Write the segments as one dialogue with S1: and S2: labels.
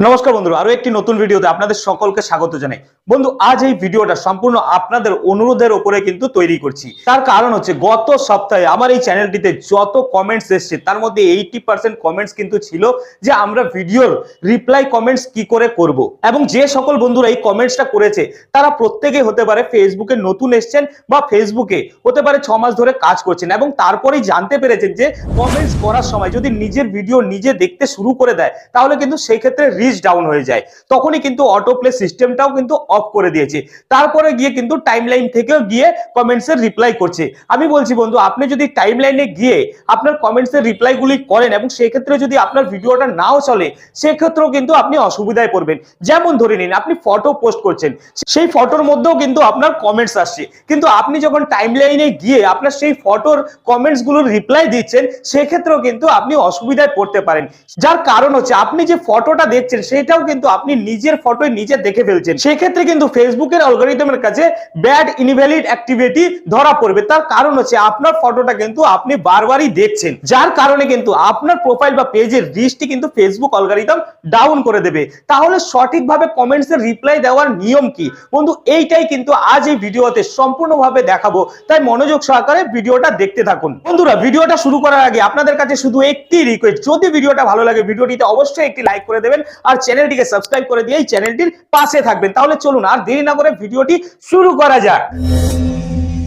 S1: নমস্কার বন্ধুরা আরও একটি নতুন ভিডিওতে আপনাদের সকলকে স্বাগত জানাই। বন্ধু, আজ এই ভিডিওটা সম্পূর্ণ আপনাদের অনুরোধের উপরে কিন্তু তৈরি করছি। তার কারণ হচ্ছে, গত সপ্তাহে আমার এই চ্যানেলটিতে যত কমেন্টস এসছে, তার মধ্যে এইটি পার্সেন্ট কমেন্টস কিন্তু ছিল যে আমরা ভিডিওর রিপ্লাই কমেন্টস কি করে করব। এবং যে সকল বন্ধুরা এই কমেন্টসটা করেছে, তারা প্রত্যেকেই হতে পারে ফেসবুকে নতুন এসছেন বা ফেসবুকে হতে পারে ছ মাস ধরে কাজ করছেন এবং তারপরেই জানতে পেরেছেন যে কমেন্টস করার সময় যদি নিজের ভিডিও নিজে দেখতে শুরু করে দেয়, তাহলে কিন্তু সেই ক্ষেত্রে রিচ ডাউন হয়ে যায়। তখনই কিন্তু অটো প্লে সিস্টেমটাও কিন্তু করে দিয়েছে। তারপরে গিয়ে কিন্তু টাইম লাইন থেকেও গিয়ে কমেন্টস এর রিপ্লাই করছে। আমি বলছি, বন্ধু, আপনি যদি টাইম লাইনে গিয়ে আপনার কমেন্টস এর রিপ্লাই গুলি করেন এবং সেই ক্ষেত্রে যদি আপনার ভিডিওটা নাও চলে, সেক্ষেত্রেও কিন্তু আপনি অসুবিধায় পড়বেন। যেমন ধরে নিন, আপনি ফটো পোস্ট করছেন, সেই ফটোর মধ্যেও কিন্তু আপনার কমেন্টস আসছে। কিন্তু আপনি যখন টাইম লাইনে গিয়ে আপনার সেই ফটোর কমেন্টসগুলোর রিপ্লাই দিচ্ছেন, সেক্ষেত্রেও কিন্তু আপনি অসুবিধায় পড়তে পারেন। যার কারণ হচ্ছে, আপনি যে ফটোটা দেখছেন, সেটাও কিন্তু আপনি নিজের ফটোয় নিজে দেখে ফেলছেন। সেক্ষেত্রে কিন্তু ফেসবুকের অ্যালগরিদমের কাছে ব্যাড ইনভ্যালিড অ্যাক্টিভিটি ধরা পড়বে। তার কারণ হচ্ছে আপনার ফটোটা কিন্তু আপনি বারবারই দেখছেন। যার কারণে কিন্তু আপনার প্রোফাইল বা পেজের রিচটি কিন্তু ফেসবুক অ্যালগরিদম ডাউন করে দেবে। তাহলে সঠিকভাবে কমেন্টস এর রিপ্লাই দেওয়ার নিয়ম কি? বন্ধু, এইটাই কিন্তু আজ এই ভিডিওতে সম্পূর্ণভাবে দেখাবো। তাই মনোযোগ সহকারে ভিডিওটা দেখতে থাকুন। বন্ধুরা, ভিডিওটা শুরু করার আগে আপনাদের কাছে শুধু একটি রিকোয়েস্ট যদি ভিডিওটা ভালো লাগে, ভিডিওটিতে অবশ্যই একটি লাইক করে দেবেন। আর চ্যানেলটিকে সাবস্ক্রাইব করে দিয়ে এই চ্যানেলটির পাশে থাকবেন। তাহলে চলুন, আর দেরি না করে ভিডিওটি শুরু করা যাক।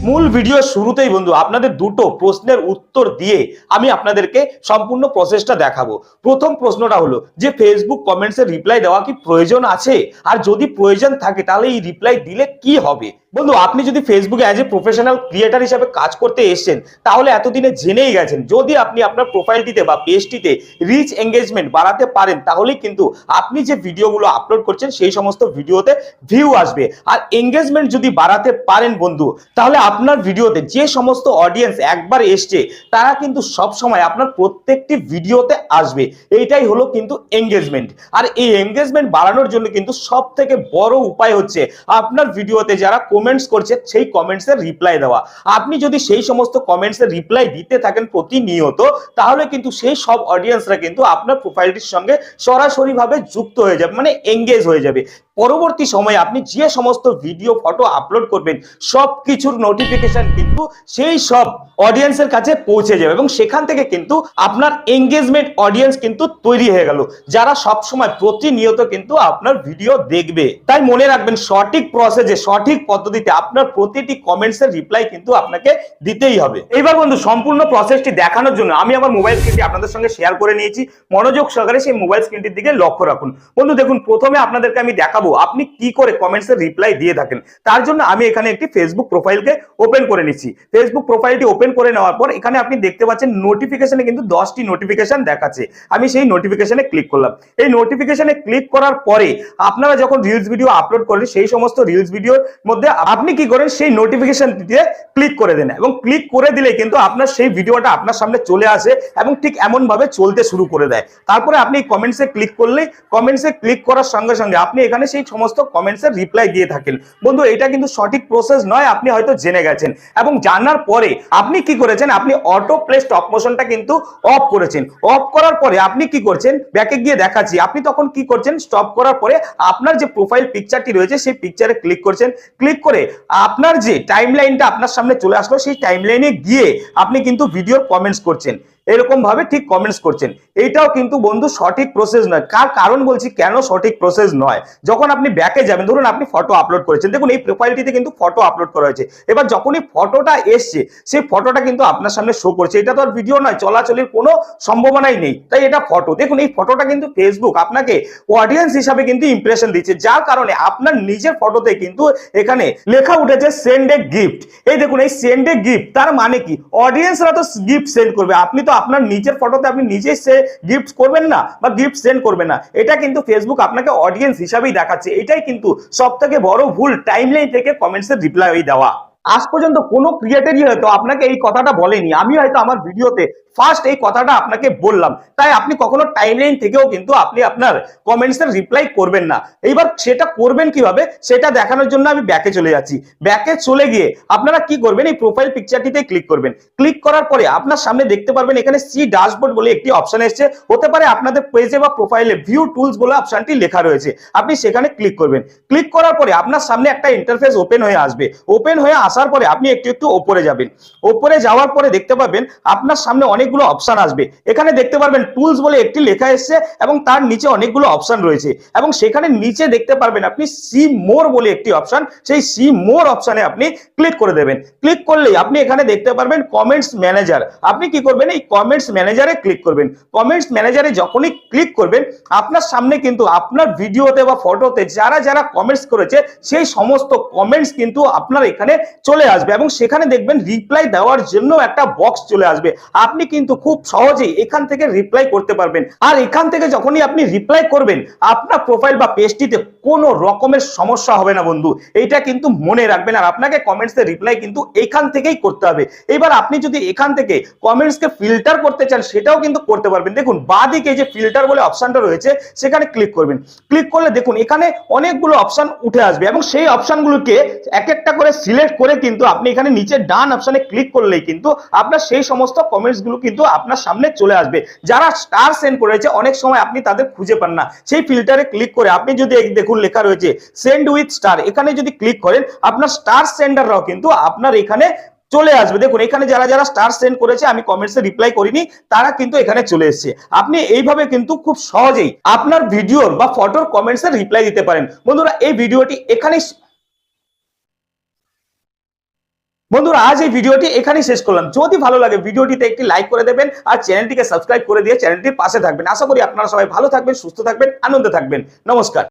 S1: মূল ভিডিও শুরুতেই বন্ধু, আপনাদের দুটো প্রশ্নের উত্তর দিয়ে আমি আপনাদেরকে সম্পূর্ণ প্রসেসটা দেখাবো। প্রথম প্রশ্নটা হলো, যে ফেসবুক কমেন্টসের রিপ্লাই দেওয়া কি প্রয়োজন আছে? আর যদি প্রয়োজন থাকে, তাহলে এই রিপ্লাই দিলে কি হবে? বন্ধু, আপনি যদি ফেসবুকে অ্যাজ এ প্রফেশনাল ক্রিয়েটার হিসেবে কাজ করতে এসেছেন, তাহলে এতদিনে জেনেই গেছেন, যদি আপনি আপনার প্রোফাইলটিতে বা পেজটিতে রিচ এঙ্গেজমেন্ট বাড়াতে পারেন, তাহলেই কিন্তু আপনি যে ভিডিওগুলো আপলোড করছেন, সেই সমস্ত ভিডিওতে ভিউ আসবে। আর এঙ্গেজমেন্ট যদি বাড়াতে পারেন বন্ধু, তাহলে আপনার ভিডিওতে যে সমস্ত অডিয়েন্স একবার এসছে, তারা কিন্তু সব সময় আপনার প্রত্যেকটি ভিডিওতে আসবে। এইটাই হলো কিন্তু এঙ্গেজমেন্ট আর এই এঙ্গেজমেন্ট বাড়ানোর জন্য কিন্তু সব থেকে বড় উপায় হচ্ছে, আপনার ভিডিওতে যারা কমেন্টস করছে, সেই কমেন্টস এর রিপ্লাই দেওয়া। আপনি যদি সেই সমস্ত কমেন্টস এর রিপ্লাই দিতে থাকেন প্রতিনিয়ত, তাহলে কিন্তু সেই সব অডিয়েন্সরা কিন্তু আপনার প্রোফাইলটির সঙ্গে সরাসরি ভাবে যুক্ত হয়ে যাবে মানে এঙ্গেজ হয়ে যাবে। পরবর্তী সময়ে আপনি যে সমস্ত ভিডিও ফটো আপলোড করবেন সব কিছুর নোটিফিকেশন কিন্তু সেই সব অডিয়েন্সের কাছে পৌঁছে যাবে এবং সেখান থেকে কিন্তু আপনার এঙ্গেজমেন্ট অডিয়েন্স কিন্তু তৈরি হয়ে গেল। যারা সব সময় প্রতিনিয়ত কিন্তু আপনার ভিডিও দেখবে। তাই মনে রাখবেন, সঠিক প্রসেসে সঠিক পদ্ধতিতে আপনার প্রতিটি কমেন্টস এর রিপ্লাই কিন্তু আপনাকে দিতেই হবে। এইবার বন্ধু, সম্পূর্ণ প্রসেসটি দেখানোর জন্য আমি আমার মোবাইল স্ক্রিনটি আপনাদের সঙ্গে শেয়ার করে নিয়েছি। মনোযোগ সহকারে সেই মোবাইল স্ক্রিনটির দিকে লক্ষ্য রাখুন। বন্ধু, দেখুন, প্রথমে আপনাদেরকে আমি দেখাবো। আপনি কি করে কমেন্টস এর রিপ্লাই দিয়ে থাকেন? তার জন্য আমি এখানে একটি ফেসবুক প্রোফাইলকে ওপেন করে নিচ্ছি। ফেসবুক প্রোফাইলটি ওপেন করে নেওয়ার পর এখানে আপনি দেখতে পাচ্ছেন নোটিফিকেশনে কিন্তু দশটি নোটিফিকেশন দেখাচ্ছে। আমি সেই নোটিফিকেশনে ক্লিক করলাম। এই নোটিফিকেশনে ক্লিক করার পরে আপনারা যখন রিলস ভিডিও আপলোড করেন সেই সমস্ত রিলস ভিডিওর মধ্যে আপনি কি করেন, সেই নোটিফিকেশন দিয়ে ক্লিক করে দেন এবং ক্লিক করে দিলে কিন্তু আপনার সেই ভিডিওটা আপনার সামনে চলে আসে এবং ঠিক এমন ভাবে চলতে শুরু করে দেয়। তারপরে আপনি কমেন্টসে ক্লিক করলেই কমেন্টসে ক্লিক করার সঙ্গে সঙ্গে আপনি এখানে সেই সমস্ত কমেন্টসের রিপ্লাই দিয়ে থাকেন। বন্ধু, এটা কিন্তু সঠিক প্রসেস নয়, আপনি হয়তো জেনে গেছেন। এবং জানার পরে আপনি কি করেছেন? আপনি অটো প্লে স্টপ মোশনটা কিন্তু অফ করেছেন। অফ করার পরে আপনি কি করছেন? ব্যাকে গিয়ে দেখাচ্ছি। আপনি তখন কি করছেন? স্টপ করার পরে আপনার যে প্রোফাইল পিকচারটি রয়েছে, সেই পিকচারে ক্লিক করছেন। ক্লিক করে আপনার যে টাইম লাইনটা আপনার সামনে চলে আসলো, সেই টাইম লাইনে গিয়ে আপনি কিন্তু ভিডিওর কমেন্টস করছেন। এরকম ভাবে ঠিক কমেন্টস করছেন। এইটাও কিন্তু বন্ধু সঠিক প্রসেস নয়। কার কারণ বলছি, কেন সঠিক প্রসেস নয়? যখন আপনি ব্যাকে যাবেন, ধরুন আপনি ফটো আপলোড করেছেন। দেখুন, এই প্রোফাইলটিতে কিন্তু ফটো আপলোড করা হয়েছে। এবার যখনই ফটোটা এসছে, সেই ফটোটা কিন্তু আপনার সামনে শো করছে। এটা তো আর ভিডিও নয়, চলাচলের কোনো সম্ভাবনাই নেই। তাই এটা ফটো দেখুন, এই ফটোটা কিন্তু ফেসবুক আপনাকে অডিয়েন্স হিসাবে কিন্তু ইমপ্রেশন দিচ্ছে। যার কারণে আপনার নিজের ফটোতে কিন্তু এখানে লেখা উঠেছে সেন্ড এ গিফট এই দেখুন, এই সেন্ড এ গিফট তার মানে কি? অডিয়েন্সরা তো গিফট সেন্ড করবে। আপনি তো আপনার নিজের ফটোতে আপনি নিজে সে গিফট করবেন না বা গিফট সেন্ড করবেন না। এটা কিন্তু ফেসবুক আপনাকে অডিয়েন্স হিসাবেই দেখাচ্ছে। এটাই কিন্তু সব থেকে বড় ভুল টাইমলাইন থেকে কমেন্টসের রিপ্লাই দেওয়া। আজ পর্যন্ত কোনো ক্রিয়েটারই হয়তো আপনাকে এই কথাটা বলেনি। আমি হয়তো আমার ভিডিওতে ফার্স্ট এই কথাটা আপনাকে বললাম। তাই আপনি কখনো টাইমলাইন থেকেও কিন্তু আপনি আপনার কমেন্টস এর রিপ্লাই করবেন না। এইবার সেটা করবেন কীভাবে? সেটা দেখানোর জন্য আমি ব্যাকে চলে যাচ্ছি। ব্যাকে চলে গিয়ে আপনারা কি করবেন? এই প্রোফাইল পিকচারটিতে ক্লিক করবেন। ক্লিক করার পরে আপনার সামনে দেখতে পারবেন এখানে সি ড্যাশবোর্ড বলে একটি অপশন এসেছে। হতে পারে আপনাদের পেজে বা প্রোফাইলে ভিউ টুলস বলে অপশনটি লেখা রয়েছে। আপনি সেখানে ক্লিক করবেন। ক্লিক করার পরে আপনার সামনে একটা ইন্টারফেস ওপেন হয়ে আসবে। ওপেন হয়ে আসার পরে আপনি একটু একটু ওপরে যাবেন। ওপরে যাওয়ার পরে দেখতে পাবেন আপনার সামনে অনেকগুলো অপশন আসবে। এখানে দেখতে পারবেন টুলস বলে একটি লেখা এসেছে এবং তার নিচে অনেকগুলো অপশন রয়েছে। এবং সেখানে নিচে দেখতে পারবেন আপনি সি মোর বলে একটি অপশন সেই সি মোর অপশনে আপনি ক্লিক করে দেবেন। ক্লিক করলেই আপনি এখানে দেখতে পারবেন কমেন্টস ম্যানেজার আপনি কি করবেন? এই কমেন্টস ম্যানেজারে ক্লিক করবেন। কমেন্টস ম্যানেজারে যখনই ক্লিক করবেন, আপনার সামনে কিন্তু আপনার ভিডিওতে বা ফটোতে যারা যারা কমেন্টস করেছে, সেই সমস্ত কমেন্টস কিন্তু আপনার এখানে চলে আসবে এবং সেখানে দেখবেন রিপ্লাই দেওয়ার জন্য একটা বক্স চলে আসবে। আপনি কিন্তু খুব সহজেই এখান থেকে রিপ্লাই করতে পারবেন। আর এখান থেকে যখনই আপনি রিপ্লাই করবেন, আপনার প্রোফাইল বা পেজটিতে কোনো রকমের সমস্যা হবে না বন্ধু। এইটা কিন্তু মনে রাখবেন আর আপনাকে কমেন্টস এর রিপ্লাই কিন্তু এখান থেকেই করতে হবে। এবার আপনি যদি এখান থেকে কমেন্টস কে ফিল্টার করতে চান, সেটাও কিন্তু করতে পারবেন। দেখুন, বাদিকে যে ফিল্টার বলে অপশনটা রয়েছে, সেখানে ক্লিক করবেন। ক্লিক করলে দেখুন, এখানে অনেকগুলো অপশন উঠে আসবে এবং সেই অপশনগুলোকে এক একটা করে সিলেক্ট করে কিন্তু আপনি এখানে নিচে ডান অপশনে ক্লিক করলেই কিন্তু আপনার সেই সমস্ত কমেন্টসগুলো কিন্তু আপনার সামনে চলে আসবে। যারা স্টার সেন্ড করেছে, অনেক সময় আপনি তাদের খুঁজে পান না। সেই ফিল্টারে ক্লিক করে আপনি যদি দেখুন লেখা রয়েছে সেন্ড উইথ স্টার এখানে যদি ক্লিক করেন, আপনার স্টার সেন্ডাররাও কিন্তু আপনার এখানে চলে আসবে। দেখুন, এখানে যারা যারা স্টার সেন্ড করেছে, আমি কমেন্টসে রিপ্লাই করিনি, তারা কিন্তু এখানে চলে এসেছে। আপনি এইভাবে কিন্তু খুব সহজেই আপনার ভিডিওর বা ফটোর কমেন্টসে রিপ্লাই দিতে পারেন। বন্ধুরা, এই ভিডিওটি এখানেই বন্ধুরা, আজ এই ভিডিওটি এখানেই শেষ করলাম। যদি ভালো লাগে ভিডিওটিতে একটি লাইক করে দেবেন আর চ্যানেলটিকে সাবস্ক্রাইব করে দিয়ে চ্যানেলটির পাশে থাকবেন। আশা করি আপনারা সবাই ভালো থাকবেন, সুস্থ থাকবেন, আনন্দে থাকবেন। নমস্কার।